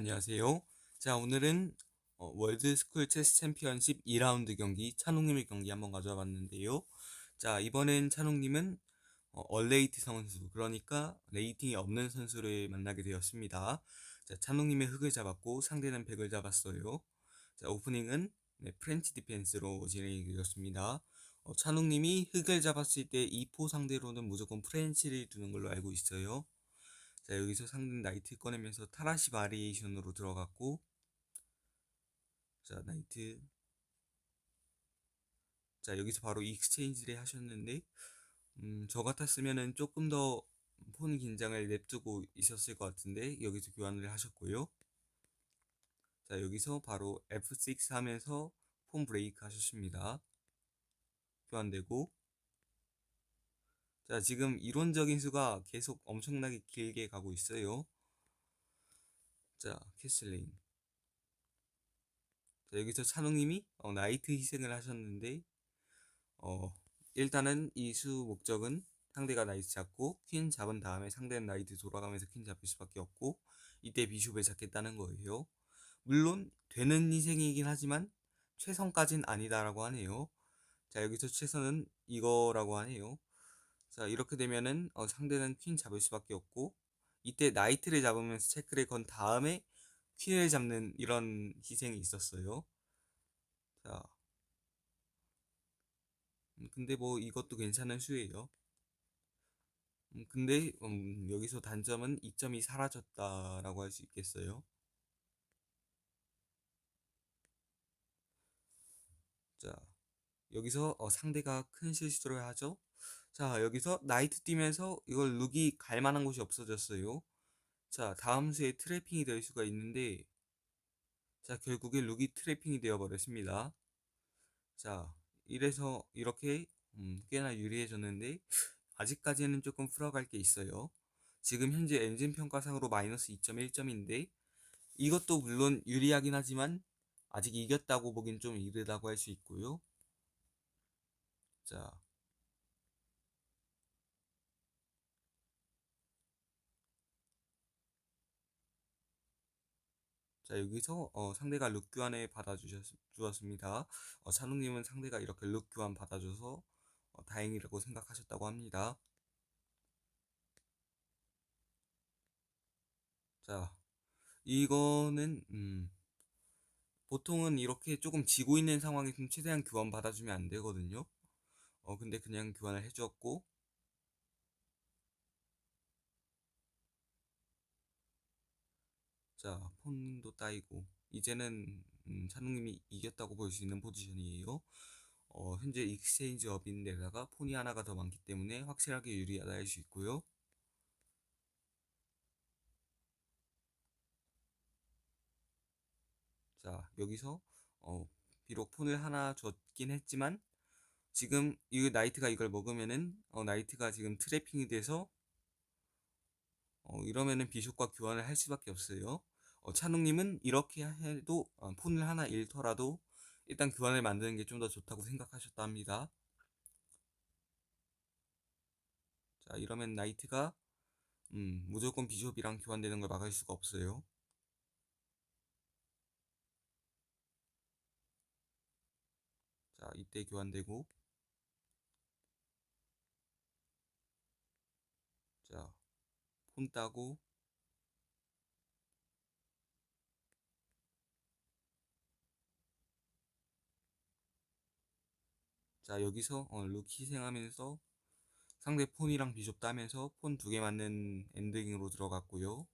안녕하세요. 자, 오늘은 어, 월드 스쿨 체스 챔피언십 2라운드 경기 찬웅님의 경기 한번 가져와 봤는데요. 자, 이번엔 찬웅님은 어, 얼레이트 선수, 그러니까 레이팅이 없는 선수를 만나게 되었습니다. 자, 찬웅님의 흑을 잡았고 상대는 백을 잡았어요. 자, 오프닝은 네, 프렌치 디펜스로 진행이 되었습니다. 어, 찬웅님이 흑을 잡았을 때 2포 상대로는 무조건 프렌치를 두는 걸로 알고 있어요. 자 여기서 상대는 나이트 꺼내면서 타라시 바리에이션으로 들어갔고 자 나이트. 자 여기서 바로 익스체인지를 하셨는데 음, 저 같았으면은 조금 더 폰 긴장을 냅두고 있었을 것 같은데 여기서 교환을 하셨고요. 자 여기서 바로 F6 하면서 폰 브레이크 하셨습니다. 교환되고 자, 지금 이론적인 수가 계속 엄청나게 길게 가고 있어요. 자, 캐슬링. 자, 여기서 찬웅님이 어, 나이트 희생을 하셨는데, 어, 일단은 이 수 목적은 상대가 나이트 잡고 퀸 잡은 다음에 상대는 나이트 돌아가면서 퀸 잡을 수밖에 없고, 이때 비숍을 잡겠다는 거예요. 물론 되는 희생이긴 하지만 최선까진 아니다라고 하네요. 자, 여기서 최선은 이거라고 하네요. 자 이렇게 되면은 어, 상대는 퀸 잡을 수밖에 없고 이때 나이트를 잡으면서 체크를 건 다음에 퀸을 잡는 이런 희생이 있었어요. 자 음, 근데 뭐 이것도 괜찮은 수예요. 음, 근데 음, 여기서 단점은 이점이 사라졌다라고 할 수 있겠어요. 자 여기서 어, 상대가 큰 실수를 하죠. 자, 여기서 나이트 뛰면서 이걸 룩이 갈 만한 곳이 없어졌어요. 자, 다음 수에 트래핑이 될 수가 있는데, 자, 결국에 룩이 트래핑이 되어버렸습니다. 자, 이래서 이렇게 음, 꽤나 유리해졌는데, 아직까지는 조금 풀어갈 게 있어요. 지금 현재 엔진 평가상으로 마이너스 2.1점인데, 이것도 물론 유리하긴 하지만, 아직 이겼다고 보긴 좀 이르다고 할 수 있고요. 자, 자 여기서 어, 상대가 룩 교환을 받아주셨습니다. 어, 찬웅님은 상대가 이렇게 룩 교환 받아줘서 어, 다행이라고 생각하셨다고 합니다. 자 이거는 음, 보통은 이렇게 조금 지고 있는 상황에서 최대한 교환 받아주면 안 되거든요. 어 근데 그냥 교환을 해주었고 자, 폰도 따이고 이제는 음, 찬웅님이 이겼다고 볼 수 있는 포지션이에요. 어, 현재 익스체인지 업인데다가 폰이 하나가 더 많기 때문에 확실하게 유리하다 할 수 있고요. 자, 여기서 어, 비록 폰을 하나 줬긴 했지만 지금 이 나이트가 이걸 먹으면은 어, 나이트가 지금 트래핑이 돼서 어, 이러면은 비숍과 교환을 할 수밖에 없어요. 어, 찬웅님은 이렇게 해도 어, 폰을 하나 잃더라도 일단 교환을 만드는 게 좀 더 좋다고 생각하셨다 합니다. 자 이러면 나이트가 음, 무조건 비숍이랑 교환되는 걸 막을 수가 없어요. 자 이때 교환되고 자 폰 따고 자 여기서 어, 룩 희생하면서 상대 폰이랑 비숍 따면서 폰 두 개 맞는 엔딩으로 들어갔고요.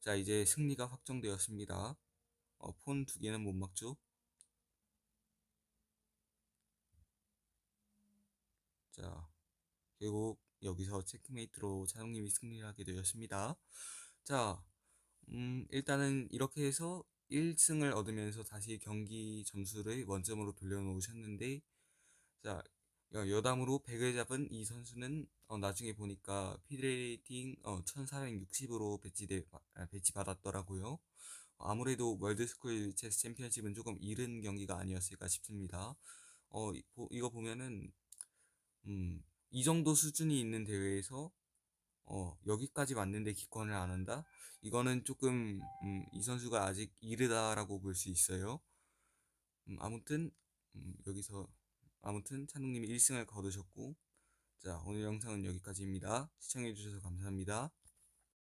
자 이제 승리가 확정되었습니다. 어, 폰 두 개는 못 막죠? 자 결국 여기서 체크메이트로 차동님이 승리를 하게 되었습니다. 자 음, 일단은 이렇게 해서 1승을 얻으면서 다시 경기 점수를 원점으로 돌려놓으셨는데 자, 여담으로 100을 잡은 이 선수는 어, 나중에 보니까 피드레이팅 어, 1460으로 배치돼, 아, 배치받았더라고요. 아무래도 월드스쿨 체스 챔피언십은 조금 이른 경기가 아니었을까 싶습니다. 어, 이, 거 보면은, 음, 이 정도 수준이 있는 대회에서 어, 여기까지 왔는데 기권을 안 한다? 이거는 조금 음, 이 선수가 아직 이르다라고 볼 수 있어요. 음, 아무튼 음, 여기서 아무튼 찬웅님이 1승을 거두셨고 자 오늘 영상은 여기까지입니다. 시청해주셔서 감사합니다.